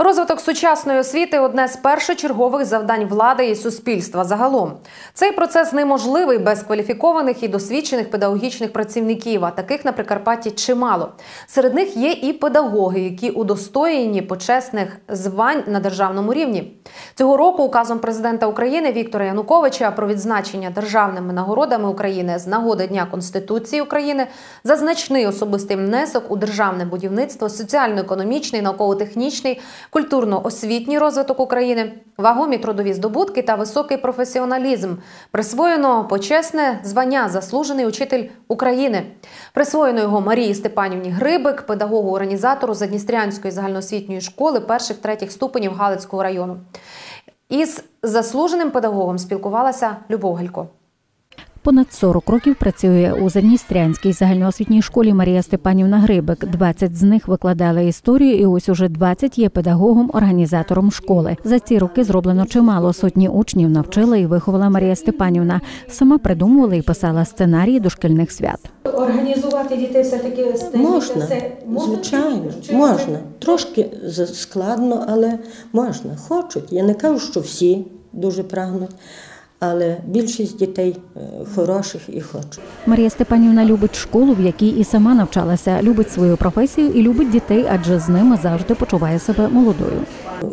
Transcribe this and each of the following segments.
Розвиток сучасної освіти одне з першочергових завдань влади і суспільства загалом. Цей процес неможливий без кваліфікованих і досвідчених педагогічних працівників. А таких на Прикарпатті чимало. Серед них є і педагоги, які удостоєні почесних звань на державному рівні. Цього року указом президента України Віктора Януковича про відзначення державними нагородами України з нагоди Дня Конституції України за значний особистий внесок у державне будівництво, соціально-економічний, науково-технічний культурно-освітній розвиток України, вагомі трудові здобутки та високий професіоналізм. Присвоєно почесне звання заслужений учитель України. Присвоєно його Марії Степанівні Грибик, педагогу організатору Задністрянської загальноосвітньої школи перших третіх ступенів Галицького району. Із заслуженим педагогом спілкувалася Любов Галько. Понад 40 років працює у Задністрянській загальноосвітній школі Марія Степанівна Грибик. 20 з них викладали історію, і ось уже 20 є педагогом, організатором школи. За ці роки зроблено чимало. Сотні учнів навчила і виховала Марія Степанівна. Сама придумувала і писала сценарії до шкільних свят. Організувати дітей все-таки Можна, звичайно, можна. Трошки складно, але можна. Хочуть. Я не кажу, що всі дуже прагнуть, але більшість дітей е, хороших і хочуть. Марія Степанівна любить школу, в якій і сама навчалася, любить свою професію і любить дітей, адже з ними завжди почуває себе молодою.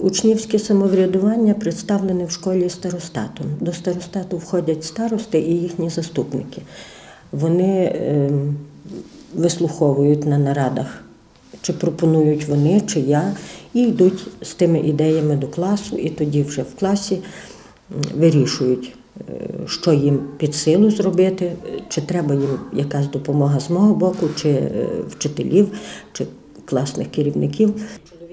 Учнівське самоврядування представлене в школі старостатом. До старостату входять старости і їхні заступники. Вони ем, вислуховують на нарадах, чи пропонують вони, чи я, і йдуть з тими ідеями до класу, і тоді вже в класі вирішують, е, що їм під силу зробити, чи треба їм якась допомога з мого боку, чи е, вчителів, чи класних керівників.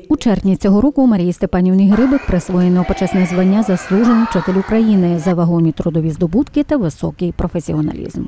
У червні цього року Марії Степанівні Грибик присвоєно почесне звання заслужений вчитель України за вагомі трудові здобутки та високий професіоналізм.